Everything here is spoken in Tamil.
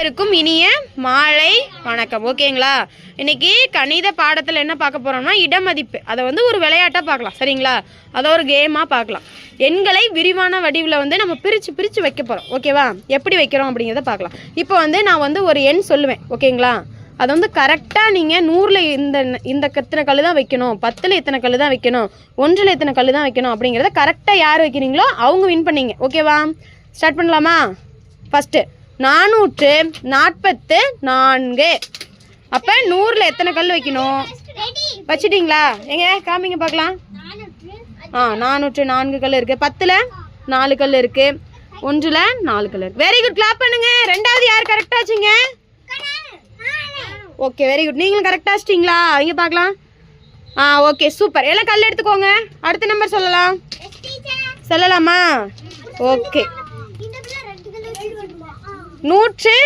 அனைவருக்கும் இனிய மாலை வணக்கம். ஓகேங்களா? இன்னைக்கு கணித பாடத்தில் என்ன பார்க்க போகிறோம்னா இடமதிப்பு. அதை வந்து ஒரு விளையாட்டாக பார்க்கலாம். சரிங்களா? அதை ஒரு கேமாக பார்க்கலாம். எண்களை விரிவான வடிவில் வந்து நம்ம பிரித்து பிரித்து வைக்க போகிறோம் ஓகேவா? எப்படி வைக்கிறோம் அப்படிங்கிறத பார்க்கலாம். இப்போ வந்து நான் வந்து ஒரு எண் சொல்லுவேன். ஓகேங்களா? அதை வந்து கரெக்டாக நீங்கள் நூறில் இந்த இந்த இத்தனை கல் தான் வைக்கணும்? பத்தில் இத்தனை கல் தான் வைக்கணும்? ஒன்றில் இத்தனை கல் தான் வைக்கணும்? அப்படிங்கிறத கரெக்டாக யார் வைக்கிறீங்களோ அவங்க வின் பண்ணீங்க. ஓகேவா? ஸ்டார்ட் பண்ணலாமா? ஃபஸ்ட்டு நானூற்று நாற்பத்து நான்கு. அப்போ நூறில் எத்தனை கல் வைக்கணும்? வச்சிட்டிங்களா? எங்க? காமிங்க பார்க்கலாம். ஆ நானூற்று நான்கு கல் இருக்குது பத்தில் நாலு கல் இருக்குது ஒன்றில் நாலு கல் இருக்குது வெரி குட் கிளாப் பண்ணுங்க. ரெண்டாவது யார் கரெக்டாக வச்சிங்க ஓகே வெரி குட் நீங்களும் கரெக்டாக வச்சிட்டிங்களா இங்கே பார்க்கலாம். ஆ ஓகே சூப்பர் எல்லாம் கல் எடுத்துக்கோங்க. அடுத்த நம்பர் சொல்லலாம். சொல்லலாமா? ஓகே நூற்று